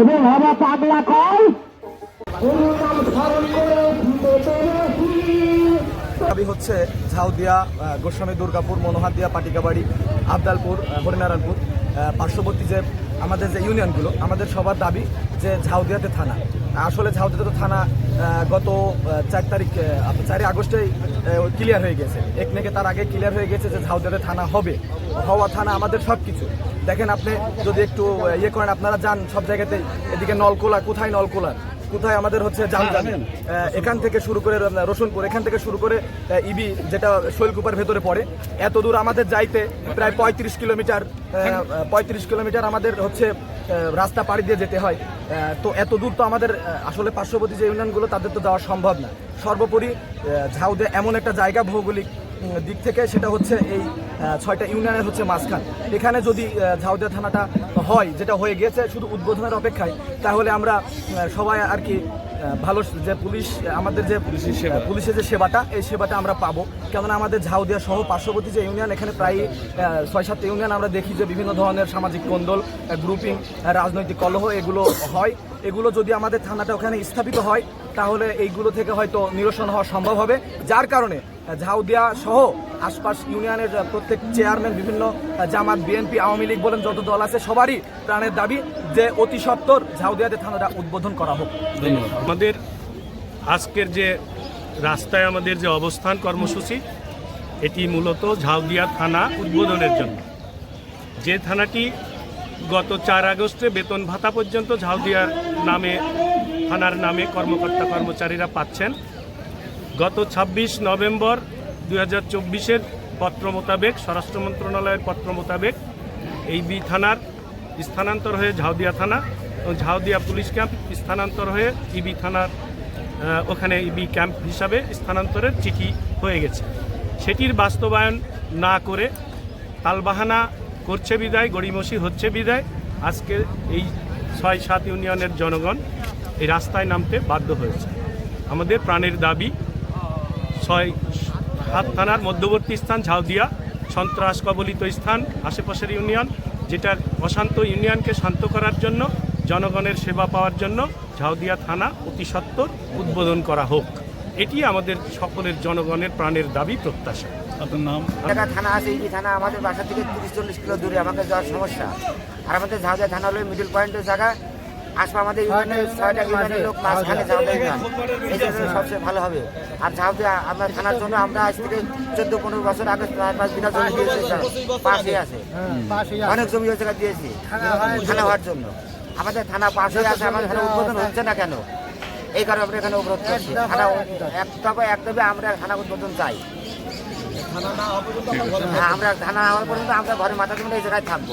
এবং হবে পাগলা কল। দাবি হচ্ছে ঝাউদিয়া গোস্বামী দুর্গাপুর মনোহারদিয়া পাটিকাবাড়ি, আবদালপুর হরিনারায়ণপুর। পার্শ্ববর্তী যে আমাদের যে ইউনিয়নগুলো আমাদের সবার দাবি যে ঝাউদিয়াতে থানা। আসলে ঝাউতে তো থানা গত চার তারিখ চারই আগস্টেই ক্লিয়ার হয়ে গেছে। একনেকে তার আগে ক্লিয়ার হয়ে গেছে যে ঝাউতে থানা হবে। হওয়া থানা আমাদের সব কিছু দেখেন আপনি যদি একটু ইয়ে করেন, আপনারা যান সব জায়গাতেই। এদিকে নলকোলা, কোথায় নলকোলা কোথায় আমাদের হচ্ছে জামজানি এখান থেকে শুরু করে রসুনপুর এখান থেকে শুরু করে ইবি যেটা শৈলকুপার ভেতরে পড়ে। এত দূর আমাদের যাইতে প্রায় পঁয়ত্রিশ কিলোমিটার পঁয়ত্রিশ কিলোমিটার আমাদের হচ্ছে রাস্তা পাড়ি দিয়ে যেতে হয়। তো এত দূর তো আমাদের আসলে পার্শ্ববর্তী যে ইউনিয়নগুলো তাদের তো যাওয়া সম্ভব না। সর্বোপরি ঝাউদে এমন একটা জায়গা ভৌগোলিক দিক থেকে সেটা হচ্ছে এই ছয়টা ইউনিয়নের হচ্ছে মাঝখান। এখানে যদি ঝাউদিয়া থানাটা হয় যেটা হয়ে গিয়েছে শুধু উদ্বোধনের অপেক্ষায় তাহলে আমরা সবাই আর কি ভালো যে পুলিশ আমাদের যে পুলিশের যে সেবাটা এই সেবাটা আমরা পাবো। কেননা আমাদের ঝাউদিয়া সহ পার্শ্ববর্তী যে ইউনিয়ন এখানে প্রায় ছয় সাতটা ইউনিয়ন আমরা দেখি যে বিভিন্ন ধরনের সামাজিক কোন্দল গ্রুপিং রাজনৈতিক কলহ এগুলো হয়। এগুলো যদি আমাদের থানাটা ওখানে স্থাপিত হয় তাহলে এইগুলো থেকে হয়তো নিরসন হওয়া সম্ভব হবে। যার কারণে ঝাউদিয়া সহ আশপাশ ইউনিয়নের প্রত্যেক চেয়ারম্যান বিভিন্ন জামাত বিএনপি আওয়ামী লীগ বলেন যত দল আছে, সবারই প্রাণের দাবি যে অতি সত্বর ঝাউদিয়াতে থানাটা উদ্বোধন করা হোক। আমাদের আজকের যে রাস্তায় আমাদের যে অবস্থান কর্মসূচি, এটি মূলত ঝাউদিয়া থানা উদ্বোধনের জন্য। যে থানাটি গত চার আগস্টে বেতন ভাতা পর্যন্ত ঝাউদিয়ার নামে, থানার নামে কর্মকর্তা কর্মচারীরা পাচ্ছেন গত ২৬ নভেম্বর দুই হাজার চব্বিশের পত্র মোতাবেক, স্বরাষ্ট্র মন্ত্রণালয়ের পত্র মোতাবেক এই বি থানার স্থানান্তর হয়ে ঝাউদিয়া থানা এবং ঝাউদিয়া পুলিশ ক্যাম্প স্থানান্তর হয়ে ইবি থানার ওখানে ইবি ক্যাম্প হিসাবে স্থানান্তরের চিঠি হয়ে গেছে। সেটির বাস্তবায়ন না করে তালবাহানা করছে বিদায়, গড়িমসি হচ্ছে বিদায়। আজকে এই ছয় সাত ইউনিয়নের জনগণ এই রাস্তায় নামতে বাধ্য হয়েছে। আমাদের প্রাণের দাবি ছয় সাত থানার মধ্যবর্তী স্থান ঝাউদিয়া সন্ত্রাস কবলিত স্থান আশেপাশের ইউনিয়ন যেটার অশান্ত ইউনিয়নকে শান্ত করার জন্য জনগণের সেবা পাওয়ার জন্য ঝাউদিয়া থানা অতি সত্বর উদ্বোধন করা হোক। এটি আমাদের সকলের জনগণের প্রাণের দাবি প্রত্যাশা। আপনার নাম? জায়গা থানা আছে থানা আমাদের বাসা থেকে তিরিশ চল্লিশ কিলো দূরে আমাদের যাওয়ার সমস্যা। আর আমাদের ঝাউদা থানা হলো মিডল পয়েন্টের জায়গা। আসবে আমাদের ছয়টা ইউনিয়নের লোক মাঝখানে এই জন্য সবচেয়ে ভালো হবে। আর ঝাউদা আমরা থানার জন্য আমরা আজ থেকে চোদ্দ পনেরো বছর আগে প্রায় পাঁচ বিঘা জমি দিয়েছি পাশে আছে। অনেক জমি জায়গায় দিয়েছি। থানা হওয়ার জন্য। আমাদের থানা পাশে আছে আমাদের থানা উদ্বোধন হচ্ছে না কেন? এই কারণে আমরা এখানে অবরোধ করছি থানা এক দফা এক দফে আমরা থানা উদ্বোধন চাই। হ্যাঁ, আমরা থানা হওয়ার পর্যন্ত আমরা ঘরে মাথা জন্য এই জায়গায় থাকব।